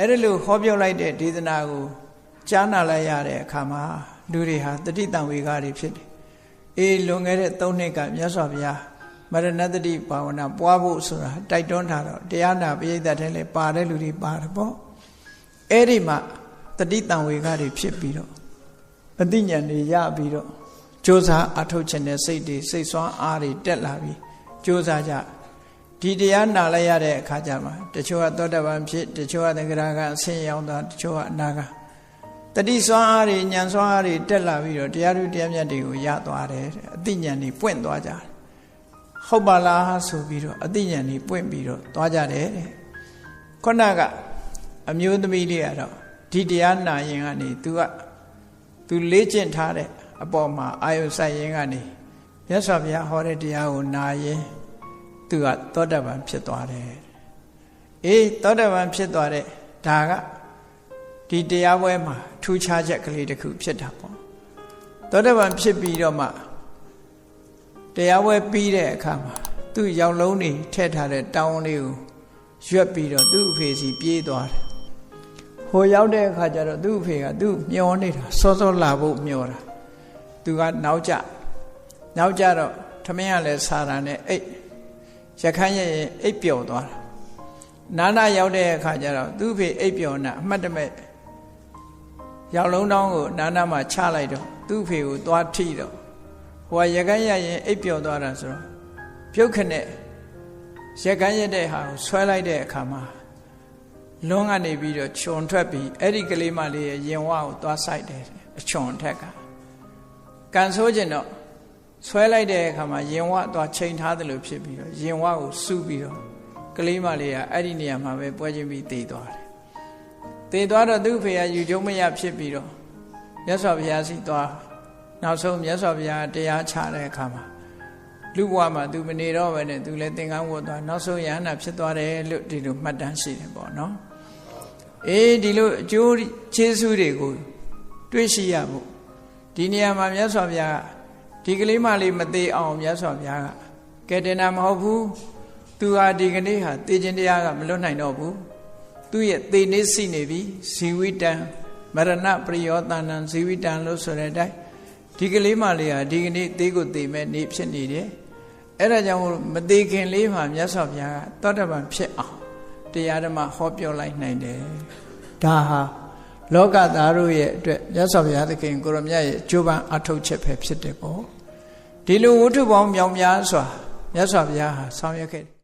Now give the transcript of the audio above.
အဲ့ဒါလို့ဟောပြောလိုက်တဲ့ဒေသနာကိုကြားနာလိုက်ရတဲ့အခါမှာလူတွေဟာတတိတံဝေကားတွေဖြစ်တယ်အေးလွန်ခဲ့တဲ့၃နှစ်ကမြတ်စွာဘုရားမရဏတတိဘာဝနာပွားဖို့ဆိုတာတိုက်တွန်းထားတော့တရားနာပရိသတ်ထဲလဲပါတဲ့လူတွေပါတယ်ပေါ့အဲ့ဒီမှာတတိတံဝေကားတွေဖြစ်ပြီးတော့အသိဉာဏ်တွေရပြီးတော့ကြိုးစားအထောက်ချင်တဲ့စိတ်တွေစိတ်ဆွမ်းအားတွေတက်လာပြီးကြိုးစားကြ ဒီတရားနာလိုက်ရတဲ့အခါကျမှတချို့ကသောတပန်ဖြစ်တချို့ကသက္ကရာကအဆင်းရောက်တာတချို့ကအနာကတတိစွမ်းအားတွေဉာဏ်စွမ်းအားတွေတက်လာပြီးတော့တရားဓုတရားမြတ်တွေကိုရသွားတယ်အသိဉာဏ်တွေပွင့်သွားကြတယ်ဟုတ်ပါလားဆိုပြီးတော့အသိဉာဏ်တွေပွင့်ပြီးတော့သွားကြတယ်တဲ့ခုနကအမျိုးသမီးလေးကတော့ဒီတရားနာရင်ကနေ तू က तू လေ့ကျင့်ထားတဲ့အပေါ်မှာအာယုစိုက်ရင်ကနေမြတ်စွာဘုရားဟောတဲ့တရားကိုနာရင် သူကသောတပန်ဖြစ်သွားတယ်အေးသောတပန်ဖြစ်သွားတဲ့ဒါကဒီတရားပွဲမှာထူးခြားချက်ကလေးတစ်ခုဖြစ်တာပေါ့သောတပန်ဖြစ်ပြီးတော့မှတရားပွဲပြီးတဲ့အခါမှာသူ့ရောက်လုံးနေထည့်ထားတဲ့တောင်းလေးကိုရွက်ပြီးတော့သူ့အဖေစီပြေးသွားတယ်ဟိုရောက်တဲ့အခါကျတော့သူ့အဖေကသူ့မျောနေတာစောစောလာဖို့မျောတာသူကနောက်ကျနောက်ကျတော့ထမင်းကလည်းစာတာနဲ့အိတ် ရခိုင်ရဲ့အိပ်ပျော်သွားတာနာနာရောက်တဲ့အခါကျတော့သူ့ဖေအိပ်ပျော်နာအမှတ်တမဲ့ရောက်လုံးတောင်းကိုနာနာမှာချလိုက်တော့သူ့ဖေကိုသွားထိတော့ဟိုကရခိုင်ရရင်အိပ်ပျော်သွားတာဆိုတော့ပြုတ်ခနဲ့ရခိုင်ရတဲ့ဟာကိုဆွဲလိုက်တဲ့အခါမှာလွန်းကနေပြီးတော့ခြုံထွက်ပြီးအဲ့ဒီကလေးမလေးရဲ့ရင်ဝါကိုသွားဆိုင်တယ်အချွန်ထက်ကကန်ဆိုးကျင်တော့ ဆွဲလိုက်တဲ့အခါမှာရင်ဝသွားချိန်ထားတယ်လို့ဖြစ်ပြီးတော့ရင်ဝကိုစုပြီးတော့ကလေးမလေးကအဲ့ဒီနေရာမှာပဲပွဲချင်းပြီးတည်သွားတယ်တည်သွားတော့သူ့ဖေကယူကျုံမရဖြစ်ပြီးတော့မြတ်စွာဘုရားစီသွားနောက်ဆုံးမြတ်စွာဘုရားတရားချတဲ့အခါမှာလူဘဝမှာသူမနေတော့ပဲနဲ့သူလည်းသင်္ကန်းဝတ်သွားနောက်ဆုံးယဟနာဖြစ်သွားတယ်လို့ဒီလိုမှတ်တမ်းရှိတယ်ပေါ့နော်အေးဒီလိုအကျိုးကျေးဇူးတွေကိုတွေးရှိရဖို့ဒီနေရာမှာမြတ်စွာဘုရား ဒီကလေးမလေးမသေးအောင်မြတ်စွာဘုရားကကဲတင်တာမဟုတ်ဘူးသူဟာဒီကနေ့ဟာသေခြင်းတရားကမလွတ်နိုင်တော့ဘူးသူ့ရဲ့သေနေစီနေပြီဇီဝိတံမရဏပရိယောတဏံဇီဝိတံလို့ဆိုတဲ့အတိုင်းဒီကလေးမလေးဟာဒီကနေ့သေကိုသေမဲ့နေဖြစ်နေတယ်အဲ့ဒါကြောင့်မသေးခင်လေးမှာမြတ်စွာဘုရားကသောတပန်ဖြစ်အောင်တရားဓမ္မဟောပြောလိုက်နိုင်တယ်ဒါဟာ လောကသားတို့ရဲ့အတွက်မြတ်စွာဘုရားသခင်ကိုရမြတ်ရဲ့အကျိုးပန်းအထုတ်ချက်ပဲဖြစ်တယ်ပေါ့ဒီလိုဝတ္ထုပေါင်းမြောင်များစွာမြတ်စွာဘုရားဟာဆောင်ရွက်ခဲ့